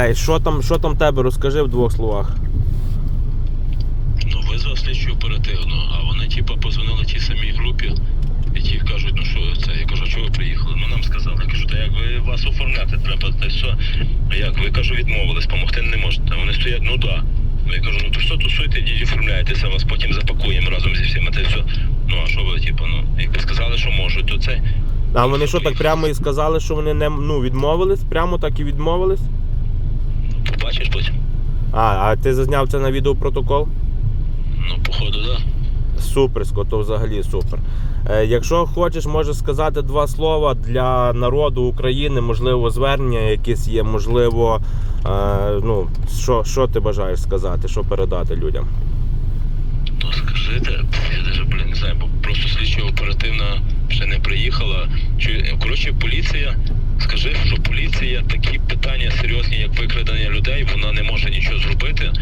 Ей, Що там, що там тебе? Розкажи в двох словах. Ну, визвав слідчу оперативно, а вони типа позвонили тій самій групі, і ті кажуть, ну що це? Я кажу, а чого ви приїхали? Ну нам сказали, я кажу, та як ви вас оформляти треба, та все. А як? Ви кажу, відмовились, помогти не можете. Вони стоять, ну да. Ну я кажу, ну то що тусуйте, йдіть оформляйтеся, вас потім запакуємо разом зі всіма, та все. Ну а що ви, типу, ну, якби сказали, що можуть, то це. А вони що так прямо і сказали, що вони не ну, відмовились? Прямо так і відмовились? Побачиш потім. А, а ти зазняв це на відеопротокол? Ну, походу, да. Суперсько, то взагалі супер. Е, якщо хочеш, можеш сказати два слова для народу України, можливо, звернення якісь є, можливо, е, ну, що, що ти бажаєш сказати, що передати людям? То скажите, я даже, блін, не знаю, бо просто слідчо оперативна ще не приїхала. Чи коротше, поліція, скажи, що поліція такі питання серйозні, як викрадення людей, вона не може нічого зробити.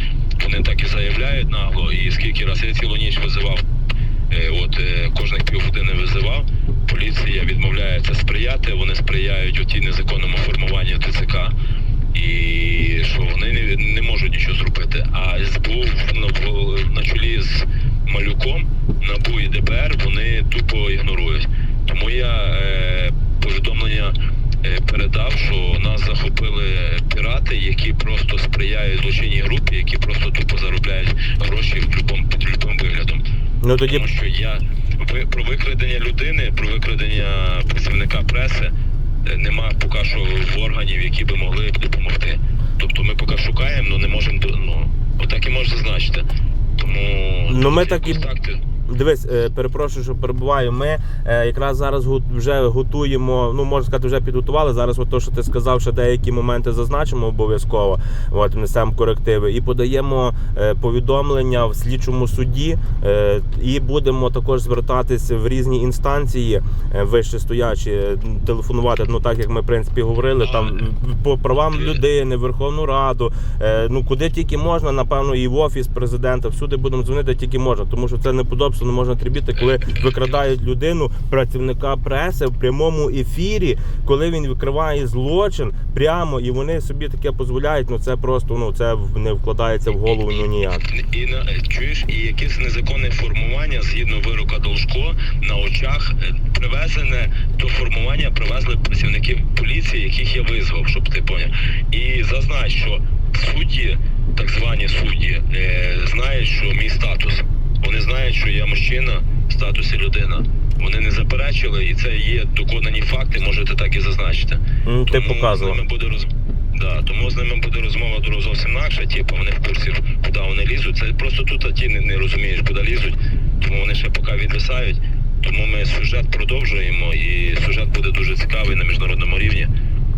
Вони так і заявляють нагло. І скільки раз я цілу ніч визивав, е, от е, кожних півгодини визивав. Поліція відмовляється сприяти, вони сприяють у тій незаконному формуванню ТЦК. І що вони не, не можуть нічого зробити. А СБУ на, на чолі з малюком НАБУ і ДБР вони тупо ігнорують. Тому я е, повідомлення е, передав, що нас захопили пірати, які просто сприяють злочинній групі, які просто тупо заробляють гроші в любом, під любим виглядом. Ну тоді Тому що я ви про викрадення людини, про викрадення працівника преси е, нема поки що органів, які би могли допомогти. Тобто ми поки шукаємо, але не можемо ну, отак і можна зазначити. Тому Ну, ми так і- контакти. Дивись, е, перепрошую, що перебуваю. Ми е, якраз зараз вже готуємо. Ну можна сказати, вже підготували. Зараз, от то, що ти сказав, що деякі моменти зазначимо обов'язково. От несемо корективи і подаємо е, повідомлення в слідчому суді. І будемо також звертатися в різні інстанції вище стоячі, телефонувати. Ну так як ми в принципі говорили, там по правам людини, Верховну Раду. Ну куди тільки можна, напевно, і в офіс президента. Всюди будемо дзвонити, тільки можна, тому що це неподобство не можна терпіти, коли викрадають людину, працівника преси в прямому ефірі, коли він викриває злочин прямо, і вони собі таке дозволяють. Ну це просто ну це не вкладається в голову ну ніяк. І на чуєш, і якесь незаконне формування згідно вирока Должко на очах е, привезене до формування привезли працівників поліції, яких я визвав, щоб ти поняв. І зазнач, що судді, так звані судді, е, знають, що мій статус. Знають, що я мужчина в статусі людина. Вони не заперечили, і це є доконані факти, можете так і зазначити. Ну, Ти Тому показував. з ними буде роз... да, тому з ними буде розмова дуже зовсім інакша, типу вони в курсі, куди вони лізуть. Це просто тут а ті не, не розумієш, куди лізуть, тому вони ще поки відвисають. Тому ми сюжет продовжуємо, і сюжет буде дуже цікавий на міжнародному рівні.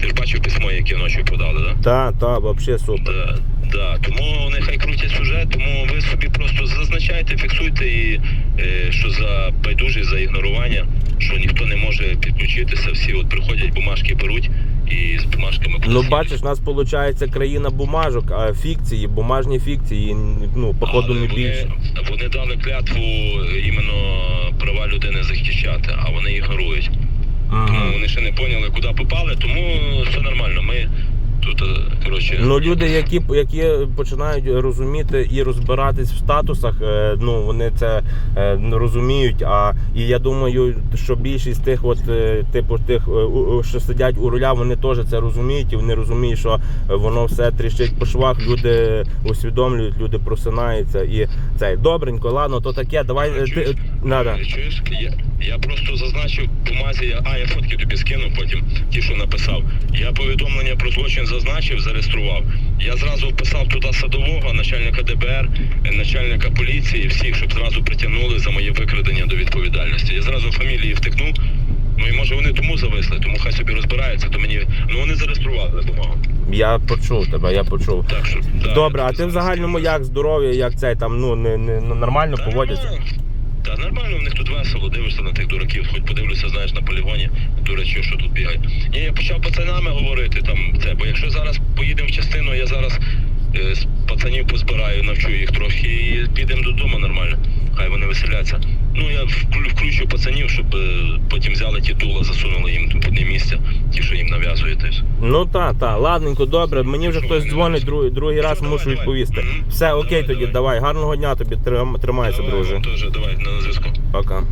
Ти ж бачив письмо, яке вночі подали, так? Та, та, взагалі супер. Да, да. Тому нехай крутять сюжет, тому ви собі просто зазначайте, фіксуйте і е, що за байдужість, за ігнорування, що ніхто не може підключитися, всі от приходять, бумажки беруть і з бумажками Ну бачиш, у нас виходить країна бумажок, а фікції, бумажні фікції, ну походу Але не вони- більше. Вони дали клятву іменно права людини захищати, а вони ігнорують. Тому вони ще не поняли, куди попали, тому все нормально. Ми тут, е, коротше. Ну, люди, які, які починають розуміти і розбиратись в статусах, е, ну вони це е, розуміють. А і я думаю, що більшість тих, от типу тих, що сидять у руля, вони теж це розуміють, і вони розуміють, що воно все тріщить по швах. Люди усвідомлюють, люди просинаються і цей добренько, ладно, то таке. Давай ти надо. Чуєш, я, просто зазначив бумазі, а я фотки тобі скину потім, ті, що написав. Я повідомлення про злочин зазначив, зареєстрував. Я зразу вписав туди садового, начальника ДБР, начальника поліції, всіх, щоб зразу притягнули за моє викрадення до відповідальності. Я зразу фамілії втикнув. Ну і може вони тому зависли, тому хай собі розбираються, то мені. Ну вони зареєстрували бумагу. Я почув тебе, я почув. Так що да, Добре, а ти в загальному як здоров'я, як цей там ну не, не ну, нормально поводяться? Та нормально, в них тут весело, дивишся на тих дураків, хоч подивлюся, знаєш, на полігоні, дурачів, що тут бігає. Ні, я почав пацанами говорити там це, бо якщо зараз поїдемо в частину, я зараз е, з пацанів позбираю, навчу їх трохи і підемо додому нормально. Хай вони веселяться. Ну я вклю- включу пацанів, щоб е, потім взяли ті дула, засунули їм одне місце. Ті, що їм нав'язуєтесь. Ну так, так, ладненько, добре. Мені вже хтось дзвонить, другий, другий раз мушу відповісти. Все, окей, тоді давай. Гарного дня тобі, тримайся, друже. Дуже, давай на зв'язку. Пока.